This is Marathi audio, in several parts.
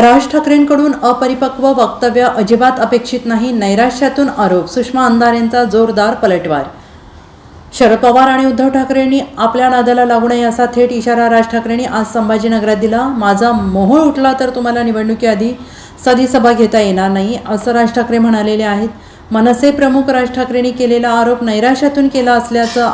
राज ठाकरेंकडून अपरिपक्व वक्तव्य अजिबात अपेक्षित नाही नैराश्यातून आरोप सुषमा अंधारेंचा जोरदार पलटवार. शरद पवार आणि उद्धव ठाकरेंनी आपल्या नादाला लागू नये असा थेट इशारा राज ठाकरेंनी आज संभाजीनगरात दिला. माझा मोहोळ उठला तर तुम्हाला निवडणुकीआधी साधी सभा घेता येणार नाही असं राज ठाकरे म्हणालेले आहेत. मनसे प्रमुख राज ठाकरेंनी केलेला आरोप नैराश्यातून केला असल्याचा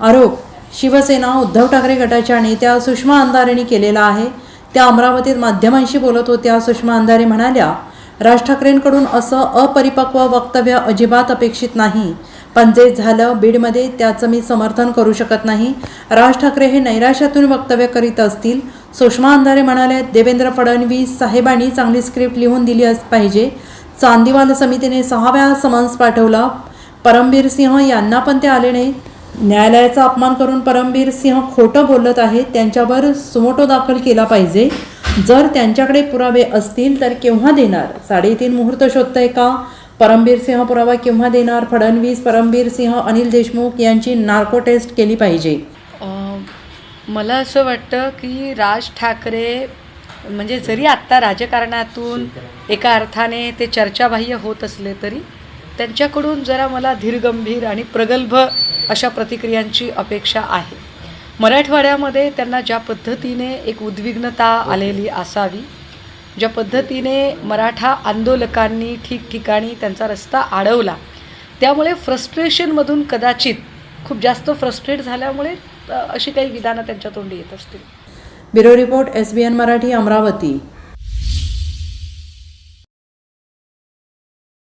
आरोप शिवसेना उद्धव ठाकरे गटाच्या नेत्या सुषमा अंधारेंनी केलेला आहे. त्या अमरावतीत माध्यमांशी बोलत होत्या. सुषमा अंधारे म्हणाल्या राज ठाकरेंकडून असं अपरिपक्व वक्तव्य अजिबात अपेक्षित नाही. पण जे झालं बीडमध्ये त्याचं मी समर्थन करू शकत नाही. राज ठाकरे हे नैराश्यातून वक्तव्य करीत असतील. सुषमा अंधारे म्हणाले देवेंद्र फडणवीस साहेबांनी चांगली स्क्रिप्ट लिहून दिली अस पाहिजे. चांदीवाल समितीने सहा वेळा समन्स पाठवला. परमबीर सिंह यांना पण ते आले नाही. न्यायालयाचा अपमान करून परमबीर सिंह खोटं बोलत आहेत त्यांच्यावर सुमोटो दाखल केला पाहिजे. जर त्यांच्याकडे पुरावे असतील तर केव्हा देणार? साडेतीन मुहूर्त शोधताय का? परमबीर सिंह पुरावा केव्हा देणार? फडणवीस परमबीर सिंह अनिल देशमुख यांची नार्को टेस्ट केली पाहिजे. मला असं वाटतं की राज ठाकरे म्हणजे जरी आत्ता राजकारणातून एका अर्थाने ते चर्चाबाह्य होत असले तरी त्यांच्याकडून जरा मला धीरगंभीर आणि प्रगल्भ अशा प्रतिक्रियांची अपेक्षा आहे. मराठवाड्यामध्ये त्यांना ज्या पद्धतीने एक उद्विग्नता आलेली असावी ज्या पद्धतीने मराठा आंदोलकांनी ठिकठिकाणी त्यांचा रस्ता अडवला त्यामुळे फ्रस्ट्रेशनमधून कदाचित खूप जास्त फ्रस्ट्रेट झाल्यामुळे अशी काही विधानं त्यांच्या तोंडी येत असतील. Bureau report S B N Marathi Amravati.